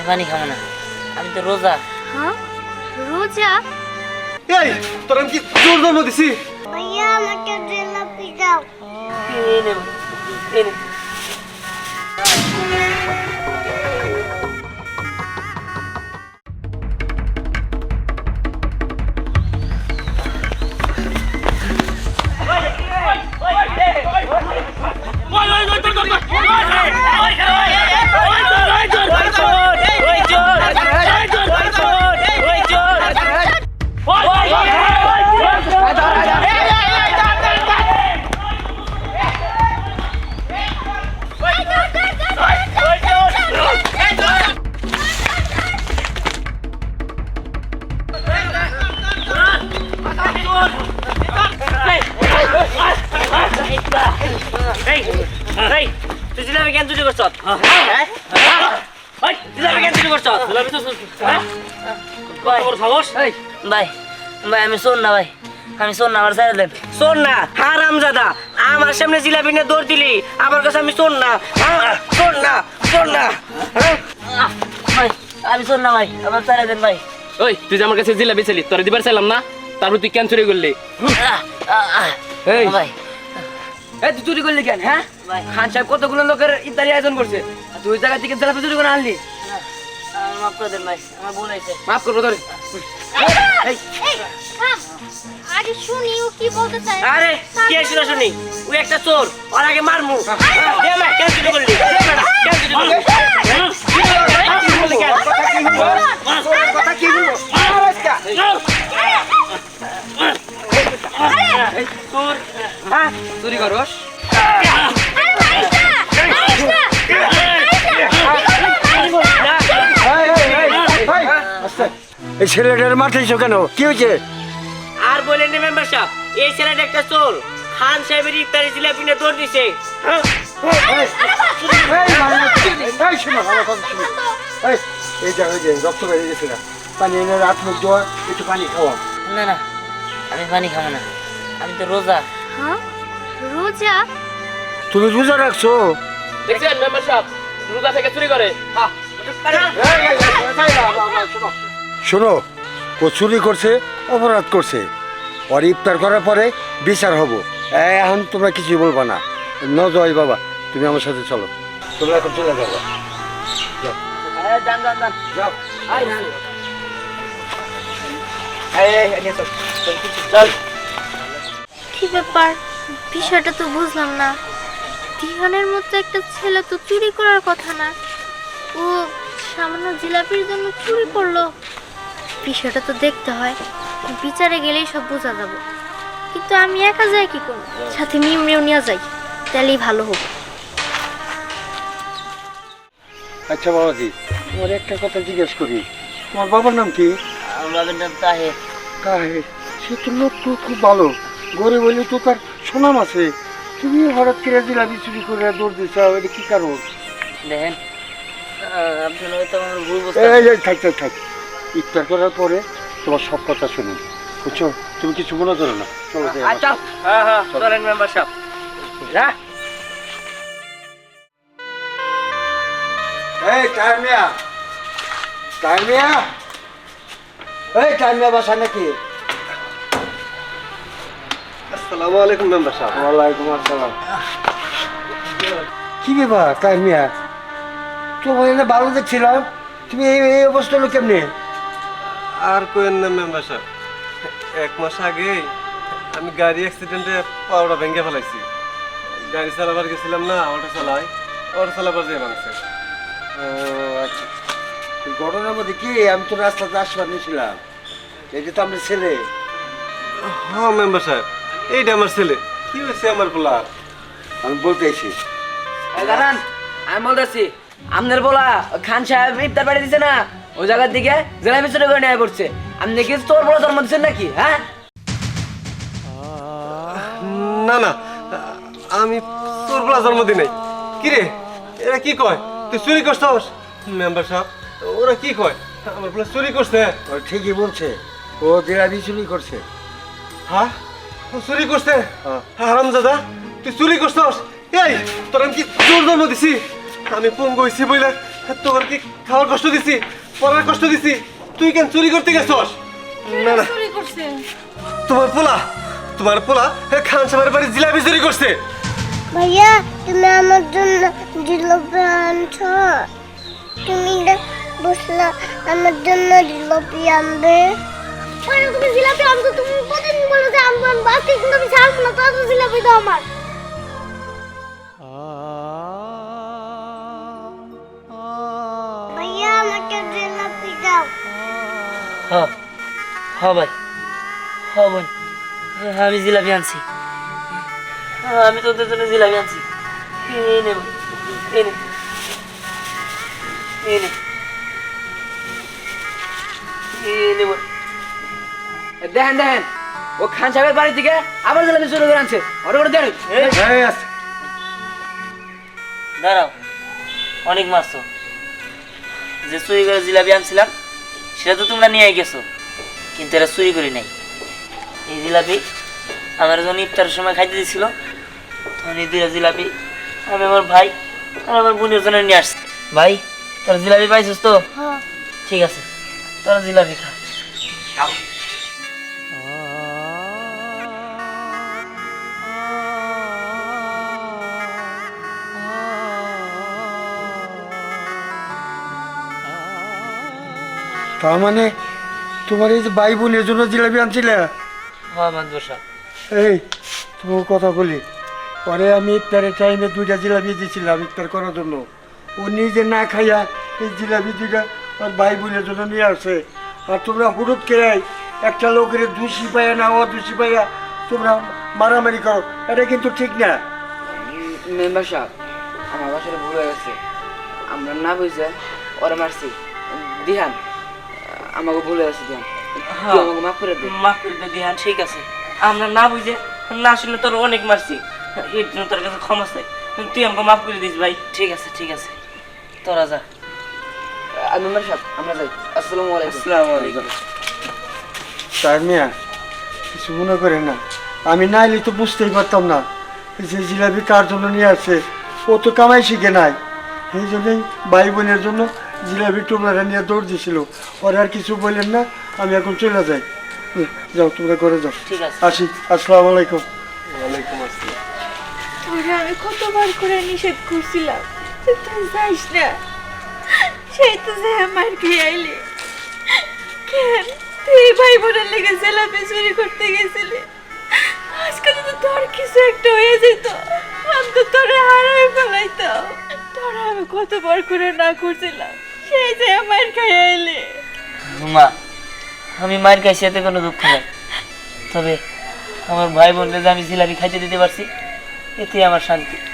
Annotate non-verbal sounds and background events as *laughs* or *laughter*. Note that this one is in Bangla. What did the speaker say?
আমি পানি খাব না। আমি তো রোজা। হ্যাঁ? রোজা? এই তোর আমি কি জোর জন্ম দিছি ভাইয়া আমাকে জিলাপি দাও। জিলাপি কেন চুরি করছ হ্যাঁ ওই জিলাপি কেন চুরি করছ। জিলাপি তো হ্যাঁ? কত বড় সাহস? ভাই ভাই আমি শোন না ভাই। আমি শোন না আমার ছেড়ে দেন। শোন না হারাম জাদা আমার সামনে জিলাপি নিয়ে দৌড় দিলি। আমার কাছে আমি শোন না হ্যাঁ? শোন না শোন না হ্যাঁ? ভাই আমি শোন না ভাই আমার ছেড়ে দেন ভাই। ওই তুই যে আমার কাছে জিলাপি ছিলি তোর দিবার চাইলাম না? তারপর তুই কেন চুরি করলি? এই। ভাই। এই তুই চুরি করলি কেন হ্যাঁ? ভাই খান সাহেব কতগুলো লোকের ইত্যাদি আয়োজন করছে? তুই জায়গা থেকে জিলাপি চুরি করে আনলি মাফ করে দেন ভাই আমার ভুল হয়েছে। মাফ করব তোর এই শুনি ও কি বলতে চায়? আরে কি শুনে? একটা চোর ওর আগে মারমু। দে না কেন চুরি করলি? দে না কেন চুরি করলি? চুরি করলি কেন? কথা কি বলব হ্যাঁ চুরি করস। এই ছেলেটার মাথাইছো কেন কি হয়েছে আর বলেন না মেম্বার সাহেব এই ছেলেটা একটা চোর খান সাহেবের ইফতারি জিলাপি নিয়ে দৌড় দিছে হ্যাঁ? এই যে রক্ত বেরিয়ে গেছে না পানি এনে রাত মুখ দেওয়া একটু পানি খাওয়া না না আমি পানি খাব না আমি তো রোজা হ্যাঁ রোজা তুমি রোজা রাখছো দেখছেন মেম্বার সাহেব রোজা থেকে চুরি করে হ্যাঁ শোনো ও চুরি করছে অপরাধ করছে। ওর ইফতার করার পরে বিচার হব। এই, এখন তোমরা কিছুই বলবা না। ন জয় বাবা তুমি আমার সাথে চলো। তোমরা এখন চলে যাব। যান যান যান যাও। কি ব্যাপার? বিষয়টা তো বুঝলাম না। দিহানের মতো একটা ছেলে তো চুরি করার কথা না। ও সামান্য জিলাপির জন্য চুরি করল। বিষয়টা তো দেখতে হয়। বিচারে গেলেই সব বোঝা যাবে। কিন্তু আমি একা যাই কি করব? সাথে মিমরেও নিয়ে যাই তাহলেই ভালো হোক আচ্ছা বাবাজি তোমার একটা কথা জিজ্ঞেস করি। তোমার বাবার নাম কি? আমার বাবার নাম তাহের। কাহে সে তো লোক তো খুব ভালো। গরিব হইলে তো তার সুনাম আছে। তুমি হঠাৎ করে জিলাপি চুরি করে দৌড় দিচ্ছ এটা কি কারণ? দেখেন আহ, আপনার হয়তো আমার ভুল বুঝতে থাক থাক থাক। ইফতার করার পরে তোমার সব কথা শুনি। বুঝছ? তুমি কিছু মনে করো না। চলো আচ্ছা হ্যাঁ হ্যাঁ চলেন মেম্বার সাহেব হ্যাঁ এই টাইমিয়া টাইমিয়া এই টাইমিয়া বাসা নাকি? আসসালামু আলাইকুম মেম্বার সাহেব ওয়ালাইকুম আসসালাম। কি ব্যাপার টাইমিয়া তোমার ভালো দেখছিলাম তুমি এই এই অবস্থা হলো কেমনি? আর কোয়েন না মেম্বার সাহেব এক মাস আগে আমি গাড়ি অ্যাক্সিডেন্টে পাওড়া ভেঙে ফেলাইছি। গাড়ি চালাবার গেছিলাম না অটো চালাই। অটো চালাবার যে ভাঙছে ও আচ্ছা। ঘটনার মধ্যে কি? আমি তো রাস্তাতে আসবার নিয়েছিলাম এটা তো আমার ছেলে। হ্যাঁ মেম্বার সাহেব এইটা আমার ছেলে। কি হয়েছে আমার পোলার আমি বলতে দাঁড়ান আমি বলতেছি আপনার বলা খান সাহেব ইফতার বাড়ি দিছে না? ওই জায়গার দিকে জেলাপি চুরি করে নেওয়া পড়ছে। আপনি কি তোর বড় জন্ম দিচ্ছেন নাকি হ্যাঁ? না না আমি তোর পোলা জন্মদিন নাই। কি রে? এরা কি কয়? তুই চুরি করছস? মেম্বার সাহেব ওরা কি কয়? আমার পোলা চুরি করছে। ও ঠিকই বলছে। ও দিলাবি চুরি করছে। হ্যাঁ? ও চুরি করছে? হ্যাঁ। হারাম দাদা তুই চুরি করছস? এই তোর আমি কি জোর জন্ম দিছি? আমি পঙ্গু হয়েছি বলে তোমার কি খাওয়ার কষ্ট দিছি? পড়ার কষ্ট দিছি। তুই কেন চুরি করতে গেছস? না না। চুরি করছে? তোমার পোলা তোমার পোলা খান সাহেবের বাড়ি জিলাপি চুরি করছে। ভাইয়া তুমি আমার জন্য জিলাপি আনছো। তুমি না বসলা আমার জন্য জিলাপি আনবে। তুমি জিলাপি আনছো তুমি প্রতিদিন বলো যে আনব আনব আজকে কিন্তু আমি ছাড়বো না তাহলে জিলাপি দাও আমার। হ হ ভাই। হ বোন। আমি জিলাপি আনছি। আমি তোদের জন্য জিলাপি আনছি। এই নে বোন, এই নে। এই নে। এই নে দেখেন দেখেন। ও খান সাহেবের বাড়ি থেকে আবার জিলাপি চুরি করে আনছে। করে দেন। দাঁড়াও। অনেক মাছ তো। যে চুরি করে জিলাপি আনছিলাম সেটা তো তোমরা নিয়ে গেছো কিন্তু এরা চুরি করি নাই এই জিলাপি আমার যখন ইফতারের সময় খাইতে দিছিল। তখন এই দুইটা জিলাপি আমি আমার ভাই আর আমার বোনের জন্য নিয়ে আসছি। ভাই তোর জিলাপি পাইছিস তো? ঠিক আছে তোর জিলাপি খা। তার মানে তোমার এই যে ভাই বোনের জন্য জিলাপি আনছিলে? হ্যাঁ এই তোমার কথা বলি। পরে আমি ইফতারের টাইমে দুইটা জিলাপি দিয়েছিলাম ইফতার করার জন্য। ও নিজে না খাইয়া এই জিলাপি দুইটা ওর ভাই বোনের জন্য নিয়ে আসে। আর তোমরা হুড়ুট খেয়ে একটা লোকের দোষী পাইয়া না ও দোষী পাইয়া তোমরা মারামারি করো। এটা কিন্তু ঠিক না। মেম্বার সাহেব আমার বাসাটা ভুল হয়ে গেছে। আমরা না বুঝে ওরা মারছি। দিহান। আমাকে ভুল হয়ে। গেছে দিহান আমাকে মাফ করে দে। মাফ করে দে দিহান ঠিক আছে। আমরা না বুঝে না শুনে তোর অনেক মারছি। এর জন্য তোর কাছে ক্ষমা চাই। তুই আমাকে মাফ করে দিস ভাই। ঠিক আছে ঠিক আছে। তোরা যা। মেম্বার সাহেব আমরা যাই। আসসালামু আলাইকুম। আসসালামু আলাইকুম। তার মিয়া কিছু মনে করে না। আমি না এলে তো বুঝতেই পারতাম না যে জিলাপি কার জন্য নিয়ে আসছে। ও তো কামাই শিখে নাই। এই জন্যই ভাই বোনের জন্য জিলাপি তোমরা নিয়ে দৌড় দিছিল ওরা আর কিছু বললেন না আমি এখন চলে যাই। হুম, যাও তোমরা করে যাও। ঠিক আছে। আসি আসসালামু আলাইকুম। ওয়ালাইকুম আসসালাম। তোরা আমি কতবার করে নিষেধ করছিলাম তুই যাইস না। সেই তো যে আমার খেয়ে আইলি কেন? তুই ভাই বোনের লেগে জেলাপি চুরি করতে গেছিলি? আজকে যদি তোর কিছু একটা হয়ে যেত আমি তো তোরে হারাই ফেলাইতাম। তোরা আমি কতবার করে না করছিলাম। সেই যে আমার খেয়ে আইলি। মা আমি মার কাছে এতে কোনো দুঃখ নাই। তবে আমার ভাই বোনদের যে আমি জিলাপি খাইতে দিতে পারছি এতে আমার শান্তি। *laughs*